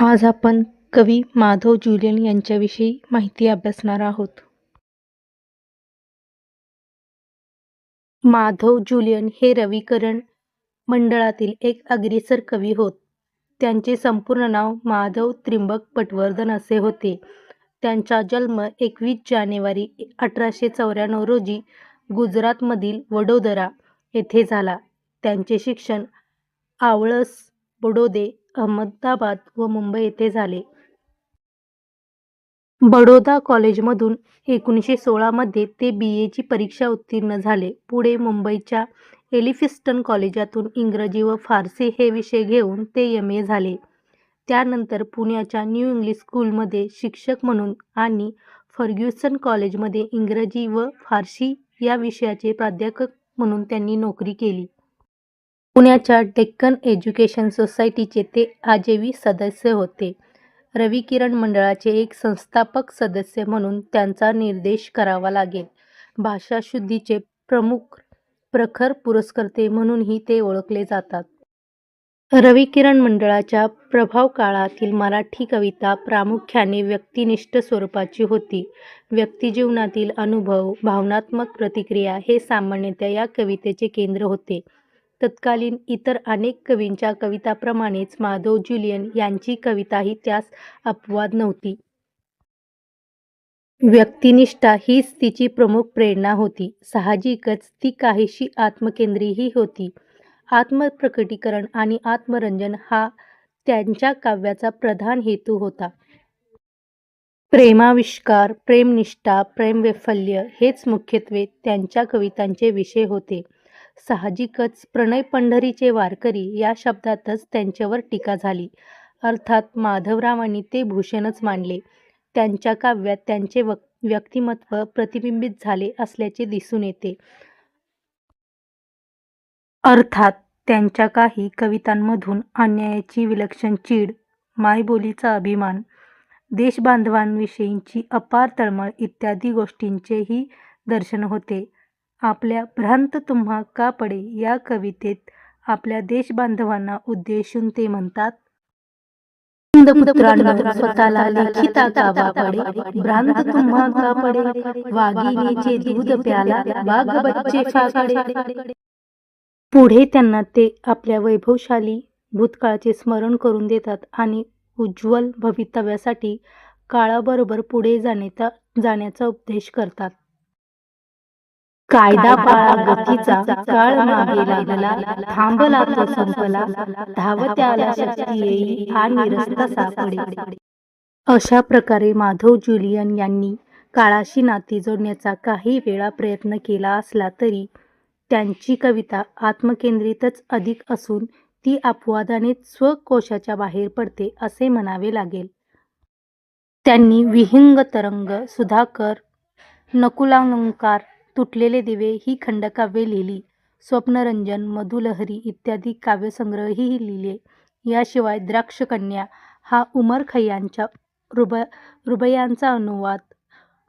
आज आपण कवी माधव जुलियन यांच्याविषयी माहिती अभ्यासणार आहोत. माधव जुलियन हे रविकरण मंडळातील एक अग्रेसर कवी होत. त्यांचे संपूर्ण नाव माधव त्रिंबक पटवर्धन असे होते. त्यांचा जन्म एकवीस जानेवारी अठराशे चौऱ्याण्णव रोजी गुजरातमधील वडोदरा येथे झाला. त्यांचे शिक्षण आवळस, बडोदे, अहमदाबाद व मुंबई येथे झाले. बडोदा कॉलेजमधून एकोणीसशे सोळामध्ये ते बी. एची परीक्षा उत्तीर्ण झाले. पुढे मुंबईच्या एलिफिस्टन कॉलेजातून इंग्रजी व फारसी हे विषय घेऊन ते एम. ए. झाले. त्यानंतर पुण्याच्या न्यू इंग्लिश स्कूलमध्ये शिक्षक म्हणून आणि फर्ग्युसन कॉलेजमध्ये इंग्रजी व फारसी या विषयाचे प्राध्यापक म्हणून त्यांनी नोकरी केली. पुण्याच्या डेक्कन एज्युकेशन सोसायटीचे ते आजेवी सदस्य होते. रविकिरण मंडळाचे एक संस्थापक सदस्य म्हणून त्यांचा निर्देश करावा लागेल. भाषाशुद्धीचे प्रमुख प्रखर पुरस्कर्ते म्हणूनही ते ओळखले जातात. रविकिरण मंडळाच्या प्रभाव काळातील मराठी कविता प्रामुख्याने व्यक्तिनिष्ठ स्वरूपाची होती. व्यक्तिजीवनातील अनुभव, भावनात्मक प्रतिक्रिया हे सामान्यतः या कवितेचे केंद्र होते. तत्कालीन इतर अनेक कवींच्या कविताप्रमाणेच माधव जुलियन यांची कविताही त्यास अपवाद नव्हती. व्यक्तिनिष्ठा हीच तिची प्रमुख प्रेरणा होती. साहजिकच ती काहीशी आत्मकेंद्रीही होती. आत्मप्रकटीकरण आणि आत्मरंजन हा त्यांच्या काव्याचा प्रधान हेतू होता. प्रेमाविष्कार, प्रेमनिष्ठा, प्रेमवैफल्य हेच मुख्यत्वे त्यांच्या कवितांचे विषय होते. साहजिकच प्रणय पंढरीचे वारकरी' या शब्दातच त्यांच्यावर टीका झाली. अर्थात माधवरावांनी ते भूषणच मानले. त्यांच्या काव्यात त्यांचे व्यक्तिमत्व प्रतिबिंबित झाले असल्याचे दिसून येते. अर्थात त्यांच्या काही कवितांमधून अन्यायाची विलक्षण चीड, मायबोलीचा अभिमान, देशबांधवांविषयींची अपार तळमळ इत्यादी गोष्टींचेही दर्शन होते. आपल्या भ्रांत तुम्हा का पडे या कवितेत आपल्या देशबांधवांना उद्देशून ते म्हणतात. स्वतःला लेखिता गावा पडे, भ्रांत तुम्हा का पडे, वाघिणीचे दूध प्याला, वाघ बच्चे फाकडे. पुढे त्यांना ते आपल्या वैभवशाली भूतकाळाचे स्मरण करून देतात आणि उज्ज्वल भवितव्यासाठी काळाबरोबर पुढे जाण्याचा जाण्याचा उपदेश करतात. कायदा पाळा गतीचा, काळ मागे लागला, थांबला तो संपला, धावत्याला शक्ती येई आणि रस्ता सापडे. अशा प्रकारे माधव जुलियन यांनी काळाशी नाती जोडण्याचा काही वेळा प्रयत्न केला असला तरी त्यांची कविता आत्मकेंद्रितच अधिक असून ती अपवादानेच स्वकोशाच्या बाहेर पडते असे म्हणावे लागेल. त्यांनी विहंग तरंग, सुधाकर, नकुलालंकार, तुटलेले दिवे ही खंडकाव्ये लिहिली. स्वप्नरंजन, मधुलहरी इत्यादी काव्यसंग्रहही लिहिले. याशिवाय द्राक्षकन्या हा उमर खय्यांच्या रुब रुबयांचा अनुवाद,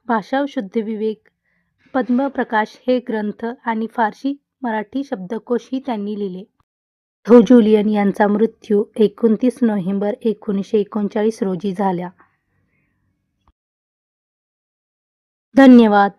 भाषाशुद्धविवेक, पद्मप्रकाश हे ग्रंथ आणि फारसी मराठी शब्दकोशही त्यांनी लिहिले. थो जुलियन यांचा मृत्यू एकोणतीस नोव्हेंबर एकोणीसशे एकोणचाळीस रोजी झाला. धन्यवाद.